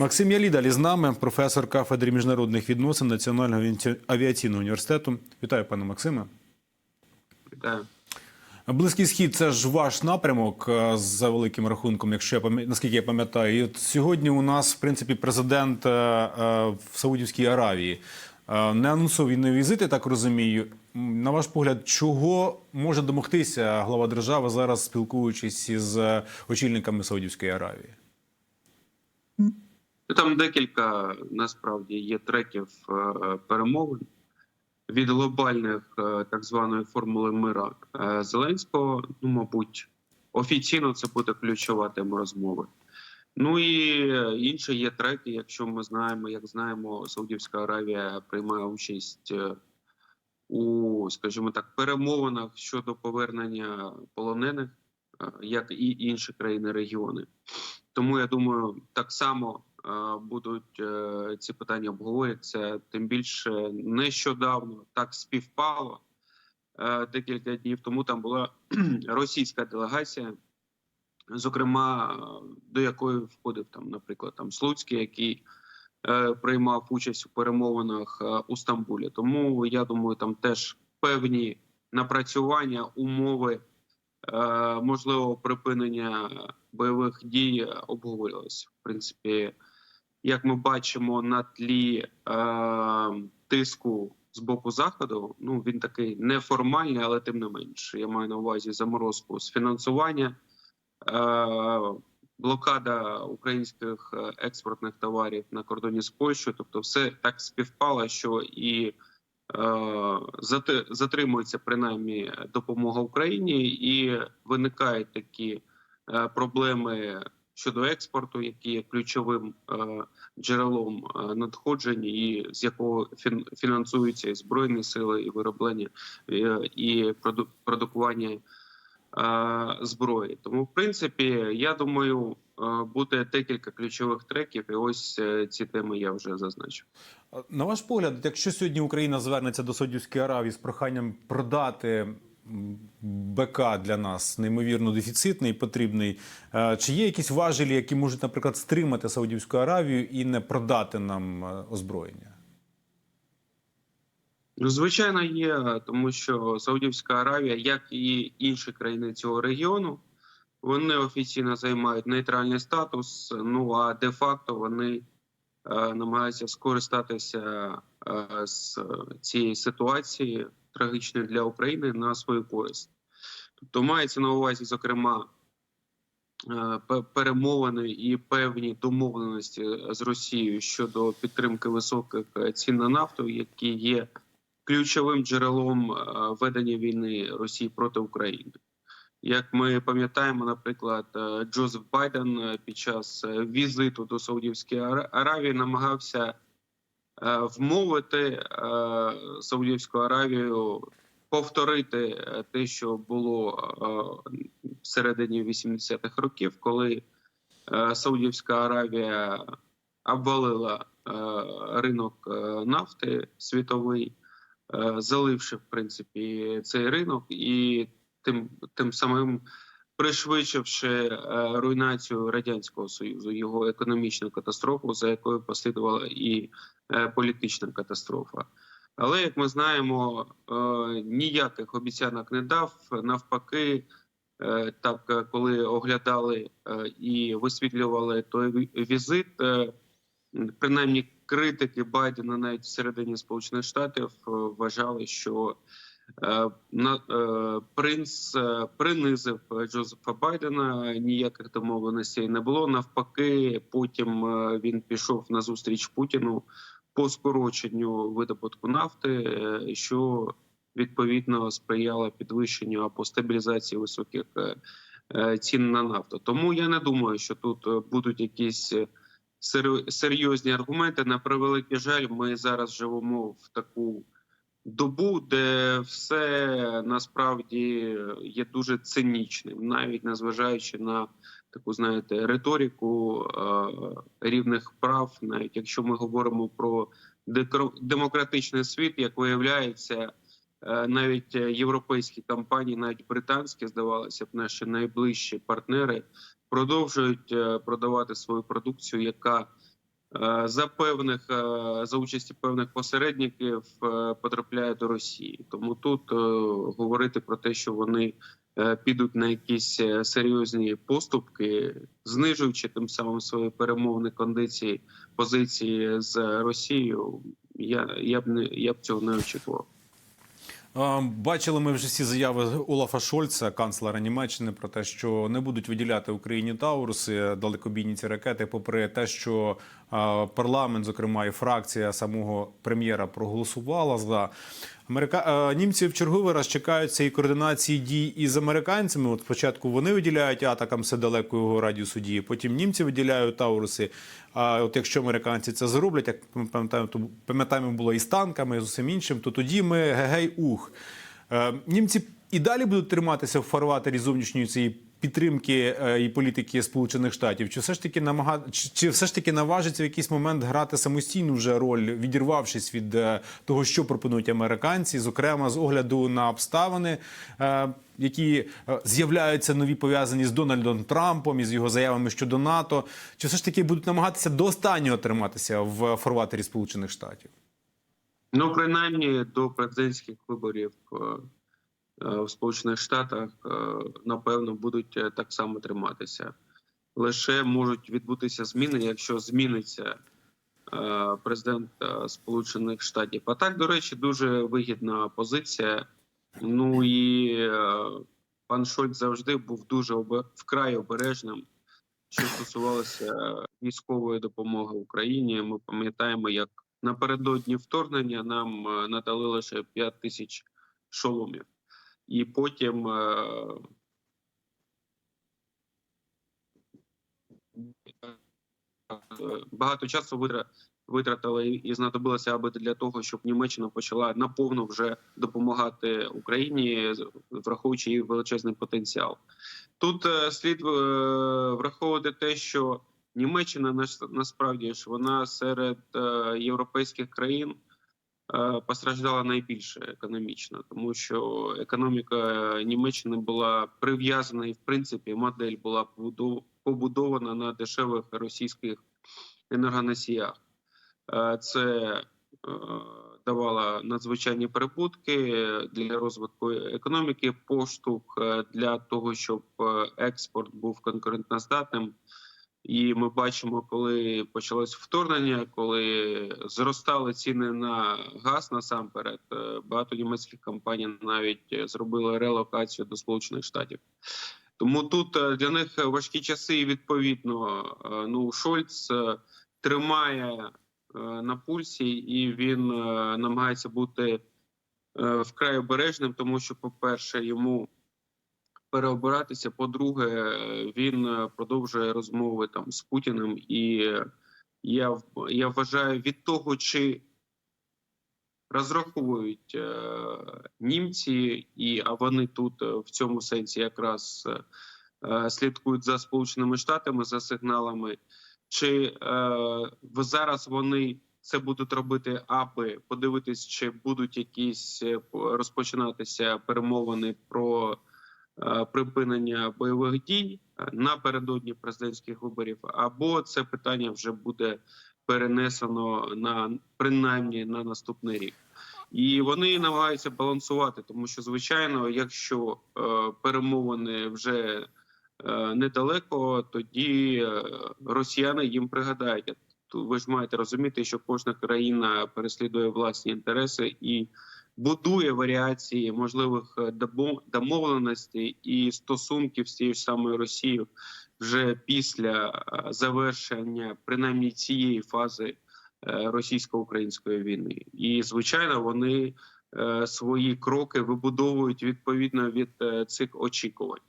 Максим Ялідаль з нами, професор кафедри міжнародних відносин Національного авіаційного університету. Вітаю, пане Максиме. Вітаю. Близький схід це ж ваш напрямок е, за великим рахунком, якщо я пам'я- наскільки я пам'ятаю. І от сьогодні у нас, в принципі, президент е, е, в Саудівській Аравії не анонсував війни візити, так розумію. На ваш погляд, чого може домогтися глава держави зараз, спілкуючись із очільниками Саудівської Аравії? Ну, Там декілька насправді є треків е, перемовин від глобальних е, так званої формули мира е, Зеленського. Ну, мабуть, офіційно це буде ключова тема розмови. Ну і інші є треки. Якщо ми знаємо, як знаємо, Саудівська Аравія приймає участь у, скажімо так, перемовинах щодо повернення полонених, як і інші країни регіони. Тому я думаю, так само будуть е, ці питання обговорюватися. Тим більше нещодавно так співпало е, декілька днів тому. Там була російська делегація, зокрема, е, до якої входив там, наприклад, там Слуцький, який е, приймав участь у перемовинах е, у Стамбулі. Тому я думаю, там теж певні напрацювання, умови е, можливого припинення бойових дій обговорювалися. В принципі, як ми бачимо на тлі е, тиску з боку заходу, ну він такий неформальний, але тим не менш. Я маю на увазі заморозку з фінансування. Е, Блокада українських е, експортних товарів на кордоні з Польщею, тобто, все так співпало, що і е, затримується принаймні допомога Україні, і виникають такі е, проблеми щодо експорту, які є ключовим е, джерелом е, надходжень, і з якого фін, фінансуються і збройні сили, і вироблення е, і продукування зброї. Тому, в принципі, я думаю, буде декілька ключових треків, і ось ці теми я вже зазначив. На ваш погляд, якщо сьогодні Україна звернеться до Саудівської Аравії з проханням продати БК для нас неймовірно дефіцитний, потрібний, е, чи є якісь важелі, які можуть, наприклад, стримати Саудівську Аравію і не продати нам е, озброєння? Ну, звичайно, є, тому що Саудівська Аравія, як і інші країни цього регіону, вони офіційно займають нейтральний статус. Ну а де-факто вони е, намагаються скористатися з цієї ситуації трагічної для України на свою користь. Тобто мається на увазі, зокрема, е, перемовини і певні домовленості з Росією щодо підтримки високих е, цін на нафту, які є ключовим джерелом е, ведення війни Росії проти України. Як ми пам'ятаємо, наприклад, Джозеф Байден під час візиту до Саудівської Аравії намагався вмовити е, Саудівську Аравію повторити е, те, що було е, в середині 80-х років, коли е, Саудівська Аравія обвалила е, ринок е, нафти світовий, е, заливши в принципі цей ринок, і тим, тим самим пришвидшивши е, руйнацію радянського союзу, його економічну катастрофу, за якою послідувала і е, політична катастрофа. Але як ми знаємо, е, ніяких обіцянок не дав. Навпаки, так коли оглядали і висвітлювали той візит, принаймні критики Байдена навіть всередині Сполучених Штатів вважали, що принц е, принизив е, Джозефа Байдена. Ніяких домовленостей не було. Навпаки, потім е, він пішов на зустріч Путіну по скороченню видобутку нафти, е, що відповідно сприяло підвищенню або стабілізації високих е, е, цін на нафту. Тому я не думаю, що тут е, будуть якісь е, серйозні аргументи. На превеликий жаль, ми зараз живемо в таку добу, де все насправді є дуже цинічним, навіть незважаючи на таку, знаєте, риторику рівних прав, навіть якщо ми говоримо про демократичний світ, як виявляється. е, Навіть європейські компанії, навіть британські, здавалося б, наші найближчі партнери продовжують е, продавати свою продукцію, яка за певних е, за участі певних посередників е, потрапляє до Росії. Тому тут е, говорити про те, що вони е, підуть на якісь е, серйозні поступки, знижуючи тим самим свої перемовні кондиції позиції з Росією, я, я б не я б цього не очікував. Е, Бачили ми вже всі заяви Олафа Шольца, канцлера Німеччини, про те, що не будуть виділяти Україні Тауруси далекобійні ці ракети, попри те, що е, парламент, зокрема і фракція самого прем'єра, проголосувала за Америка... е, Німці в черговий раз чекають цієї координації дій із американцями. От спочатку вони виділяють атакам все далекого радіусу дії, потім німці виділяють Тауруси. А от якщо американці це зроблять, як ми пам'ятаємо, то пам'ятаємо було і з танками, і з усім іншим, то тоді ми гегей ух. Е, Німці і далі будуть триматися в фарватері зовнішньої цієї підтримки е, і політики Сполучених Штатів, чи все ж таки намага... чи, все ж таки наважиться в якийсь момент грати самостійну вже роль, відірвавшись від е, того, що пропонують американці, зокрема з огляду на обставини, е, які з'являються нові пов'язані з Дональдом Трампом і з його заявами щодо НАТО, чи все ж таки будуть намагатися до останнього триматися в фарватері Сполучених Штатів? Ну, принаймні до президентських виборів в Сполучених Штатах, е, напевно, будуть е, так само триматися. Лише можуть відбутися зміни, якщо зміниться е, президент е, Сполучених Штатів. А так, до речі, дуже вигідна позиція. Ну і е, пан Шольц завжди був дуже вкрай обережним, що стосувалося військової допомоги Україні. Ми пам'ятаємо, як напередодні вторгнення нам е, надали лише 5 тисяч шоломів, і потім е, багато часу витра- витратили і- знадобилося аби для того, щоб Німеччина почала наповну вже допомагати Україні, враховуючи її величезний потенціал. Тут е, слід е, враховувати те, що Німеччина нас- насправді ж вона серед європейських країн постраждала найбільше економічно, тому що економіка Німеччини була прив'язана і в принципі модель була побудована на дешевих російських енергоносіях. Е, Це е, давало надзвичайні прибутки для розвитку економіки, поштовх е, для того, щоб е, експорт був конкурентноздатним. І ми бачимо, коли почалось вторгнення, коли зростали ціни на газ насамперед, е, багато німецьких компаній навіть е, зробили релокацію до Сполучених Штатів. Тому тут е, для них важкі часи, і відповідно, ну Шольц тримає на пульсі, і він намагається бути вкрай обережним, тому що, по-перше, йому переобиратися. По-друге, він е, продовжує розмови там з Путіним, і я я вважаю від того, чи розраховують е, німці, і а вони тут е, в цьому сенсі якраз слідкують за Сполученими Штатами за сигналами. Чи е, зараз вони це будуть робити, аби подивитись, чи будуть якісь розпочинатися перемовини про припинення бойових дій е, напередодні президентських виборів, або це питання вже буде перенесено на принаймні на наступний рік. І вони намагаються балансувати, тому що звичайно, якщо е, перемовини вже е, недалеко, тоді е, росіяни їм пригадають. Ви ж маєте розуміти, що кожна країна переслідує власні інтереси і будує варіації можливих е, домовленостей і стосунків з тією ж самою Росією вже після е, завершення принаймні цієї фази е, російсько-української війни. І звичайно, вони свої кроки вибудовують відповідно від цих очікувань.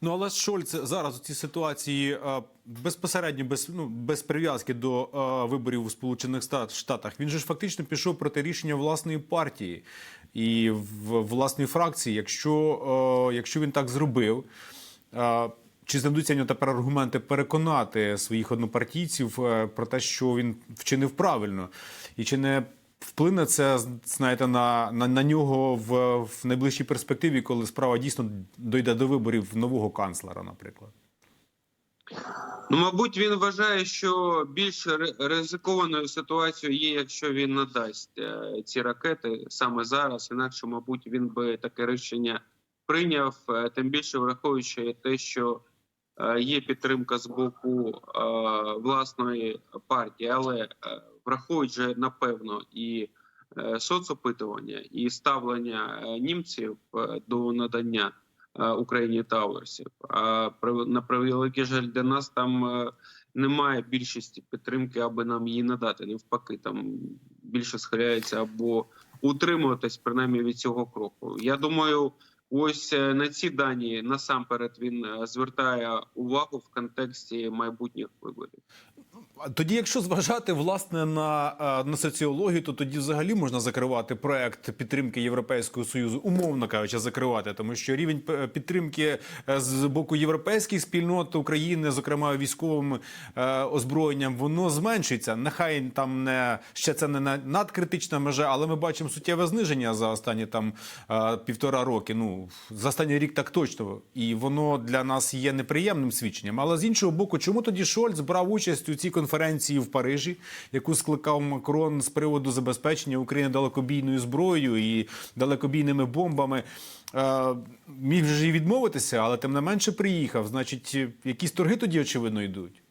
Ну але Шольц зараз у цій ситуації е, безпосередньо без ну без прив'язки до е, виборів у Сполучених Штатах. Він же ж фактично пішов проти рішення власної партії і власної фракції. Якщо, е, якщо він так зробив. Чи знайдуться нього тепер аргументи переконати своїх однопартійців про те, що він вчинив правильно, і чи не вплине це знаєте на, на, на нього в, в найближчій перспективі, коли справа дійсно дойде до виборів нового канцлера, наприклад? Ну, мабуть, він вважає, що більш ризикованою ситуацією є, якщо він надасть е, ці ракети саме зараз. Інакше, мабуть, він би таке рішення прийняв, е, тим більше враховуючи те, що є підтримка з боку е, власної партії, але е, враховуючи напевно і е, соцопитування, і ставлення е, німців е, до надання е, Україні Тауерсів. А на превеликий жаль для нас там е, немає більшості підтримки, аби нам її надати. Навпаки, там більше схиляється або утримуватись принаймні від цього кроку. Я думаю, ось е, на ці дані насамперед він е, звертає увагу в контексті майбутніх виборів. Тоді, якщо зважати власне на, е, на соціологію, то тоді взагалі можна закривати проект підтримки Європейського союзу, умовно кажучи, закривати, тому що рівень підтримки е, з боку європейських спільнот України, зокрема військовим е, озброєнням, воно зменшується. Нехай там не ще це не на- надкритична межа, але ми бачимо суттєве зниження за останні там е, півтора роки. Ну за останній рік так точно, і воно для нас є неприємним свідченням. Але з іншого боку, чому тоді Шольц брав участь у цій конференції в Парижі, яку скликав Макрон з приводу забезпечення України далекобійною зброєю і далекобійними бомбами? Е, міг же і відмовитися, але тим не менше приїхав. Значить, якісь торги тоді очевидно йдуть.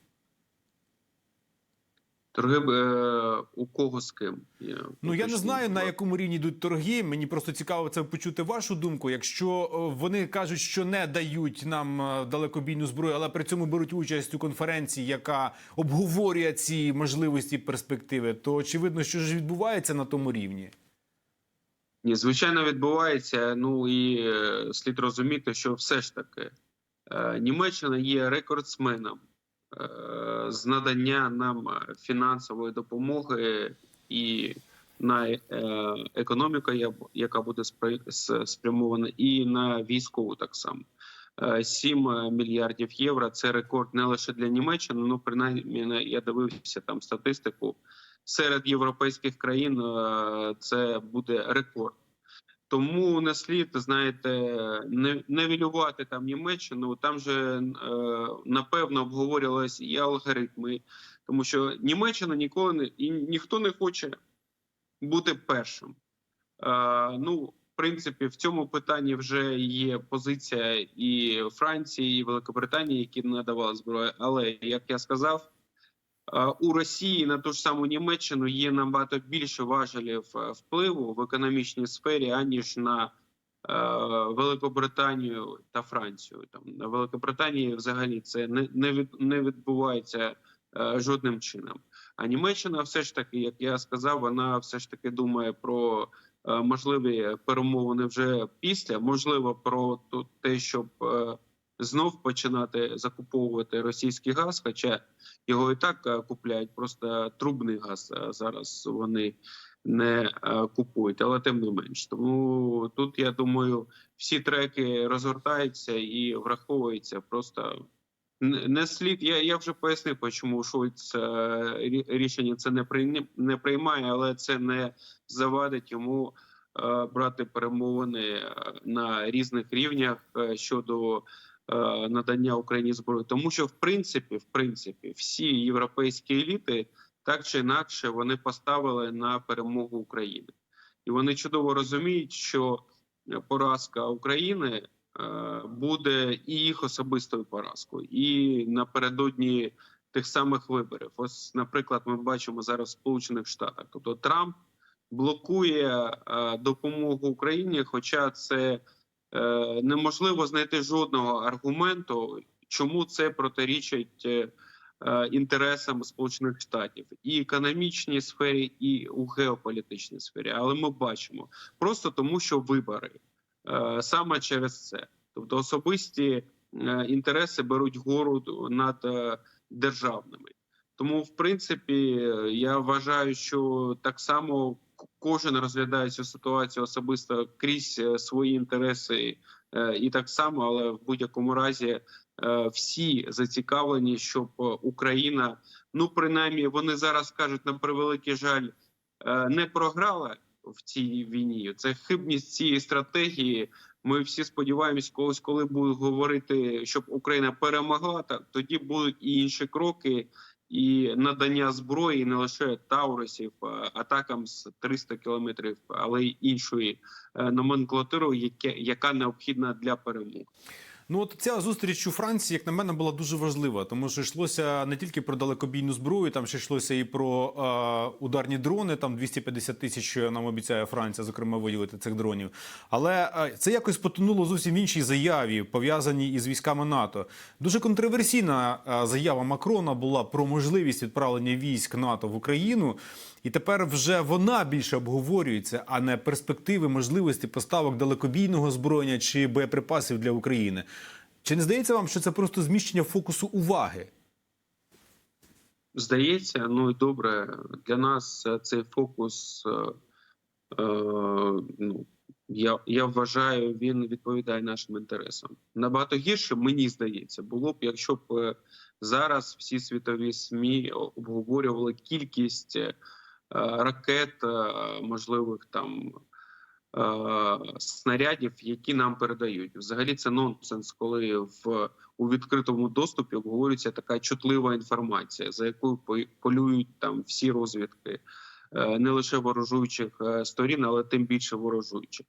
Торги е, у кого з ким? Я Ну я не знаю на якому рівні йдуть торги. Мені просто цікаво це почути вашу думку. Якщо е, вони кажуть, що не дають нам е, далекобійну зброю, але при цьому беруть участь у конференції, яка обговорює ці можливості і перспективи, то очевидно, що ж відбувається на тому рівні. Ні, звичайно, відбувається. Ну і е, слід розуміти, що все ж таки е, Німеччина є рекордсменом з надання нам е, фінансової допомоги і на е, економіку, яка буде спрямована, і на військову так само. Е, 7 мільярдів євро це рекорд не лише для Німеччини, ну принаймні я дивився там статистику. Серед європейських країн е, це буде рекорд. Тому не слід, знаєте, не невілювати там Німеччину. Там же е, напевно обговорювалися і алгоритми, тому що Німеччина ніколи не і ніхто не хоче бути першим. Е, ну, в принципі, в цьому питанні вже є позиція і Франції, і Великобританії, які надавали зброю. Але як я сказав, у Росії на ту ж саму Німеччину є набагато більше важелів е, впливу в економічній сфері, аніж на е, Великобританію та Францію. Там на Великобританії взагалі це не, не, від, не відбувається е, жодним чином. А Німеччина, все ж таки, як я сказав, вона все ж таки думає про е, можливі перемовини вже після, можливо, про те, щоб е, знов починати закуповувати російський газ, хоча його і так е, купляють, просто трубний газ е, зараз вони не е, купують, але тим не менш. Тому тут я думаю, всі треки розгортаються і враховуються просто. Не слід, я, я вже пояснив, чому Шольц е, рішення це не не приймає, але це не завадить йому брати перемовини на різних рівнях щодо надання Україні зброї. Тому що в принципі, в принципі, всі європейські еліти так чи інакше вони поставили на перемогу України, і вони чудово розуміють, що поразка України е, буде і їх особистою поразкою, і напередодні тих самих виборів. Ось, наприклад, ми бачимо зараз в Сполучених Штатах. Тобто Трамп блокує е, допомогу Україні, хоча це е, неможливо знайти жодного аргументу, чому це протирічить е, е, інтересам Сполучених Штатів і економічній сфері, і у геополітичній сфері. Але ми бачимо просто тому, що вибори е, саме через це, тобто особисті е, інтереси беруть гору над е, державними. Тому, в принципі, е, я вважаю, що так само кожен розглядає цю ситуацію особисто крізь е, свої інтереси, е, і так само, але в будь-якому разі е, всі зацікавлені, щоб Україна, ну принаймні, вони зараз кажуть на превеликий жаль, не програла в цій війні. Це хибність цієї стратегії Ми всі сподіваємось, колись, коли будуть говорити, щоб Україна перемогла, та тоді будуть і інші кроки, і надання зброї, не лише Таурусів, атакам з 300 кілометрів, але й іншої е, номенклатури, яка необхідна для перемоги. Ну, от ця зустріч у Франції, як на мене, була дуже важлива, тому що йшлося не тільки про далекобійну зброю, там ще йшлося і про е, ударні дрони. Там 250 тисяч нам обіцяє Франція, зокрема, виділити цих дронів. Але е, це якось потонуло зовсім в іншій заяві, пов'язаній із військами НАТО. Дуже контроверсійна е, заява Макрона була про можливість відправлення військ НАТО в Україну. І тепер вже вона більше обговорюється, а не перспективи можливості поставок далекобійного озброєння чи боєприпасів для України. Чи не здається вам, що це просто зміщення фокусу уваги? Здається, ну і добре, для нас цей фокус, е, е, ну, я, я вважаю, він відповідає нашим інтересам. Набагато гірше, мені здається, було б, якщо б е, зараз всі світові СМІ обговорювали кількість е, ракет, е, можливих там е, снарядів, які нам передають. Взагалі це нонсенс, коли в у відкритому доступі обговорюється така чутлива інформація, за якою полюють там всі розвідки, е, не лише ворожуючих е, сторін, але тим більше ворожуючих.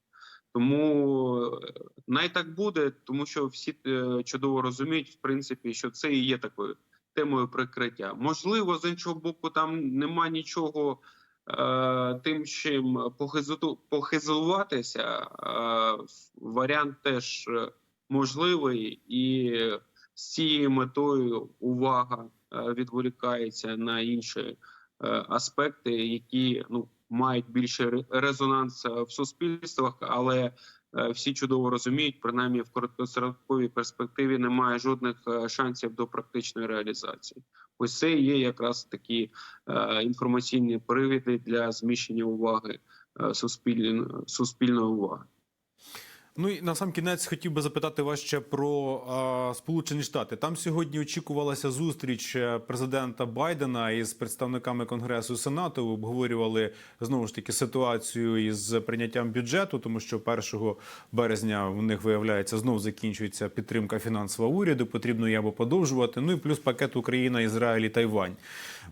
Тому е, най так буде, тому що всі е, чудово розуміють, в принципі, що це і є такою темою прикриття. Можливо, з іншого боку, там нема нічого е, тим, чим похизу- похизуватися. Е, варіант теж можливий, і з цією метою увага е, відволікається на інші е, аспекти, які ну мають більше резонанс в суспільствах, але всі чудово розуміють, принаймні в короткостроковій перспективі немає жодних е, шансів до практичної реалізації. Ось це є якраз такі е, інформаційні привіди для зміщення уваги е, суспільної уваги. Ну і на сам кінець хотів би запитати вас ще про а, Сполучені Штати. Там сьогодні очікувалася зустріч е, президента Байдена із представниками Конгресу і Сенату. Обговорювали знову ж таки ситуацію із прийняттям бюджету, тому що 1 березня в них виявляється знов закінчується підтримка фінансова уряду. Потрібно її або подовжувати. Ну і плюс пакет Україна, Ізраїль і Тайвань.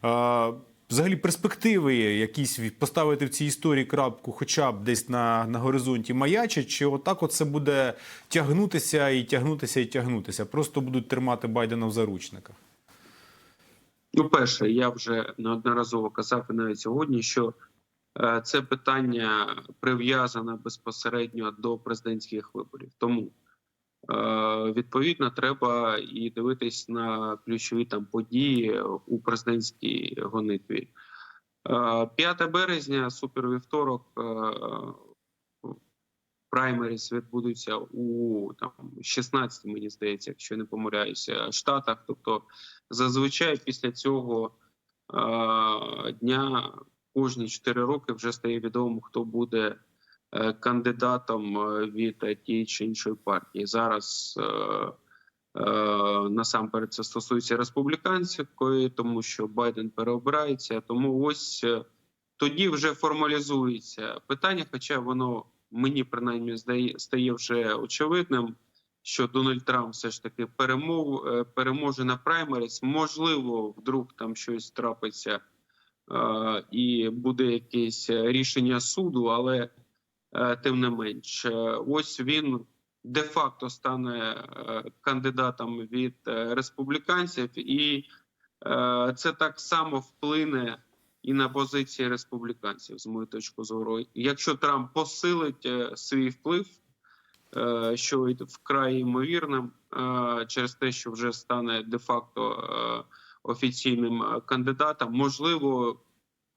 А, Взагалі, перспективи якісь поставити в цій історії крапку, хоча б десь на, на горизонті маячить, чи отак от це буде тягнутися і тягнутися і тягнутися? Просто будуть тримати Байдена в заручниках. Ну, перше, я вже неодноразово казав і навіть сьогодні, що е, це питання прив'язане безпосередньо до президентських виборів. Тому відповідно треба і дивитись на ключові там події у президентській гонитві. Е, 5 березня, супервівторок, е, праймеріс відбудуться у там 16, мені здається, якщо не помиляюся, штатах. Тобто, зазвичай після цього е, дня кожні 4 роки вже стає відомо, хто буде е, кандидатом е, від е, тієї чи іншої партії. Зараз е, е, насамперед це стосується республіканської, тому що Байден переобирається. Тому ось е, тоді вже формалізується питання, хоча воно мені принаймні стає вже очевидним, що Дональд Трамп все ж таки перемов, е, переможе на праймеріс. Можливо, вдруг там щось трапиться е, і буде якесь рішення суду, але е, тим не менш, е, ось він де-факто стане е, кандидатом від е, республіканців, і е, це так само вплине і на позиції республіканців, з моєї точки зору. Якщо Трамп посилить е, свій вплив, е, що вкрай ймовірним, е, через те, що вже стане де-факто е, офіційним е, кандидатом, можливо,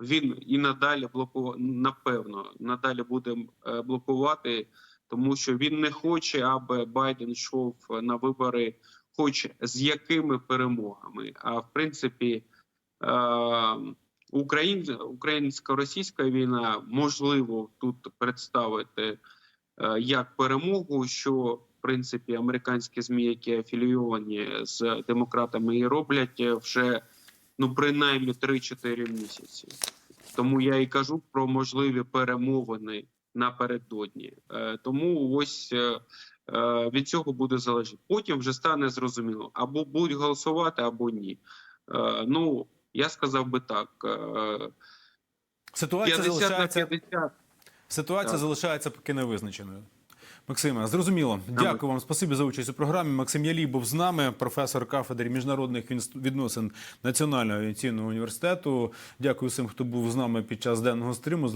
він і надалі блокувати, напевно, надалі буде е, блокувати, тому що він не хоче, аби Байден йшов на вибори, хоч з якими перемогами. А в принципі, е, Україн, українсько-російська війна можливо тут представити е, як перемогу, що в принципі американські змі, які афілійовані з демократами, і роблять вже ну принаймні 3-4 місяці. Тому я і кажу про можливі перемовини напередодні. Е, Тому ось е, е, від цього буде залежати. Потім вже стане зрозуміло, або будуть голосувати, або ні. Ну я сказав би так: Ситуація 50 на 50. Ситуація Так. залишається поки невизначеною. Максиме, зрозуміло. Дякую вам. Спасибі за участь у програмі. Максим Ялій був з нами, професор кафедри міжнародних відносин Національного авіаційного університету. Дякую всім, хто був з нами під час денного стриму.